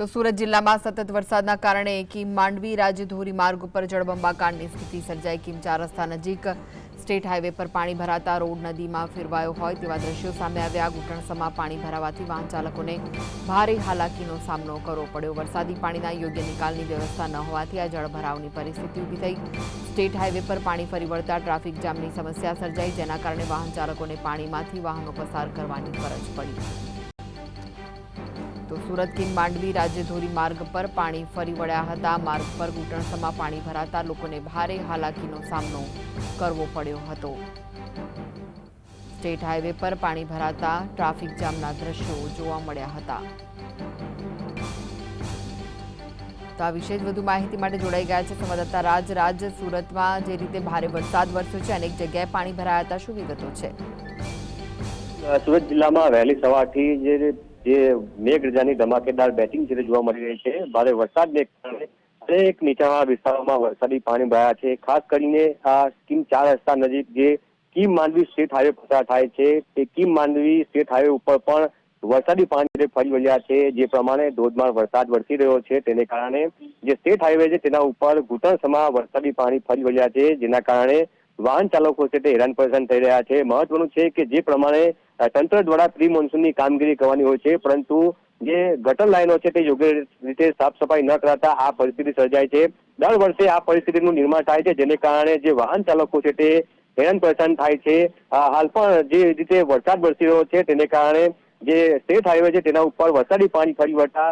તો સુરત જિલ્લામાં સતત વરસાદના કારણે કીમ માંડવી રાજધોરી માર્ગ ઉપર જળબંબાકારની સ્થિતિ સર્જાઈ. કીમ ચાર રસ્તા નજીક સ્ટેટ હાઈવે પર પાણી ભરાતા રોડ નદીમાં ફેરવાયો હોય તેવા દ્રશ્યો સામે આવ્યા. ઘૂંટણસમાં પાણી ભરાવાથી વાહન ચાલકોને ભારે હાલાકીનો સામનો કરવો પડ્યો. વરસાદી પાણીના યોગ્ય નિકાલની વ્યવસ્થા ન હોવાથી આ જળભરાવની પરિસ્થિતિ ઊભી થઈ. સ્ટેટ હાઈવે પર પાણી ફરી વળતા ટ્રાફિક જામની સમસ્યા સર્જાઈ, જેના કારણે વાહન ચાલકોને પાણીમાંથી વાહનો પસાર કરવાની ફરજ પડી. તો સુરતથી માંડવી માંડવી રાજ્યધોરી માર્ગ પર પાણી ફરી વળ્યા હતા. માર્ગ પર ઘૂંટણસમાં પાણી ભરાતા લોકોને ભારે હાલાકીનો સામનો કરવો પડ્યો હતો. સ્ટેટ હાઈવે પર પાણી ભરાતા ટ્રાફિક જામના દ્રશ્યો જોવા મળ્યા હતા. તો આ વિશે જ વધુ માહિતી માટે જોડાઈ ગયા છે સંવાદદાતા રાજ. રાજ, સુરતમાં જે રીતે ભારે વરસાદ વરસ્યો છે, અનેક જગ્યાએ પાણી ભરાયા હતા. શું વિગતો છે? સુરત જિલ્લામાં વહેલી સવારથી જે જે મેઘરજાની ધમાકેદાર બેટિંગ છે તે જોવા મળી રહી છે. ભારે વરસાદને કારણે અનેક નીચાણવાળા વિસ્તારોમાં વરસાદી પાણી ભરાયા છે. ખાસ કરીને આ કિમ ચાર રસ્તા નજીક જે કિમ માંડવી સ્ટેટ હાઈવે પસાર થાય છે, તે કિમ માંડવી સ્ટેટ હાઈવે ઉપર પણ વરસાદી પાણી ફરી વળ્યા છે, જે પ્રમાણે ધોધમાર વરસાદ વરસી રહ્યો છે. તેને કારણે જે સ્ટેટ હાઈવે છે તેના ઉપર ઘૂંટણસમાં વરસાદી પાણી ફરી વળ્યા છે, જેના કારણે વાહન ચાલકો છે તે હેરાન પરેશાન થઈ રહ્યા છે. મહત્વનું છે કે જે પ્રમાણે તંત્ર દ્વારા પ્રી મોન્સૂનની કામગીરી કરવાની હોય છે, પરંતુ જે ગટર લાઈનો છે તે યોગ્ય રીતે સાફ સફાઈ ન કરાતા આ પરિસ્થિતિ સર્જાય છે. દર વર્ષે આ પરિસ્થિતિનું નિર્માણ થાય છે, જેને કારણે જે વાહન ચાલકો છે તે હેરાન પરેશાન થાય છે. હાલ પણ જે રીતે વરસાદ વરસી રહ્યો છે, તેને કારણે જે સ્ટેટ હાઈવે છે તેના ઉપર વરસાદી પાણી ફરી વળતા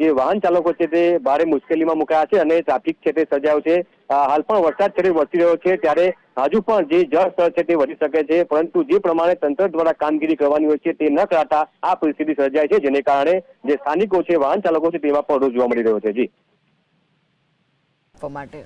જે વાહન ચાલકો છે તે ભારે મુશ્કેલીમાં મુકાયા છે અને ટ્રાફિક છે તે સર્જાયો છે. હાલ પણ વરસાદ છે વરસી રહ્યો છે ત્યારે હજુ પણ જે જળ સ્તર છે તે વધી શકે છે, પરંતુ જે પ્રમાણે તંત્ર દ્વારા કામગીરી કરવાની હોય છે તે ન કરાતા આ પરિસ્થિતિ સર્જાય છે, જેને કારણે જે સ્થાનિકો છે, વાહન ચાલકો છે તેમાં પણ રોજ જોવા મળી રહ્યો છે. જી. માટે